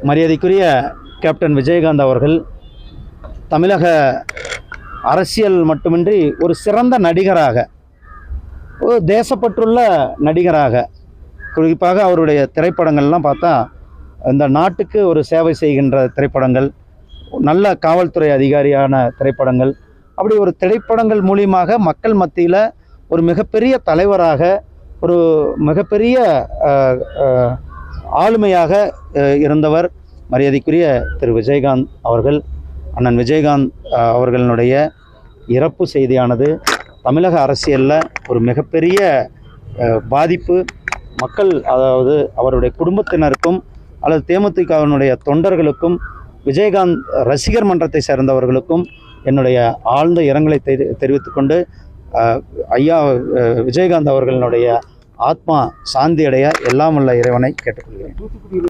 மரியாதைக்குரிய கேப்டன் விஜயகாந்த் அவர்கள் தமிழக அரசியல் மட்டுமின்றி ஒரு சிறந்த நடிகராக ஒரு தேசப்பற்றுள்ள நடிகராக குறிப்பாக அவருடைய திரைப்படங்கள்லாம் பார்த்தா இந்த நாட்டுக்கு ஒரு சேவை செய்கின்ற திரைப்படங்கள் நல்ல காவல்துறை அதிகாரியான திரைப்படங்கள் அப்படி ஒரு திரைப்படங்கள் மூலியமாக மக்கள் மத்தியில் ஒரு மிகப்பெரிய தலைவராக ஒரு மிகப்பெரிய ஆளுமையாக இருந்தவர் மரியாதைக்குரிய திரு விஜயகாந்த் அவர்கள். அண்ணன் விஜயகாந்த் அவர்களினுடைய இறப்பு செய்தியானது தமிழக அரசியலில் ஒரு மிகப்பெரிய பாதிப்பு. மக்கள் அதாவது அவருடைய குடும்பத்தினருக்கும் அல்லது தேமுதிகவினுடைய தொண்டர்களுக்கும் விஜயகாந்த் ரசிகர் மன்றத்தை சேர்ந்தவர்களுக்கும் என்னுடைய ஆழ்ந்த இரங்கலை தெரி தெரிவித்துக்கொண்டு ஐயா விஜயகாந்த் அவர்களினுடைய ஆத்மா சாந்தி அடைய எல்லாம் உள்ள இறைவனை கேட்டுக்கொள்கிறேன்.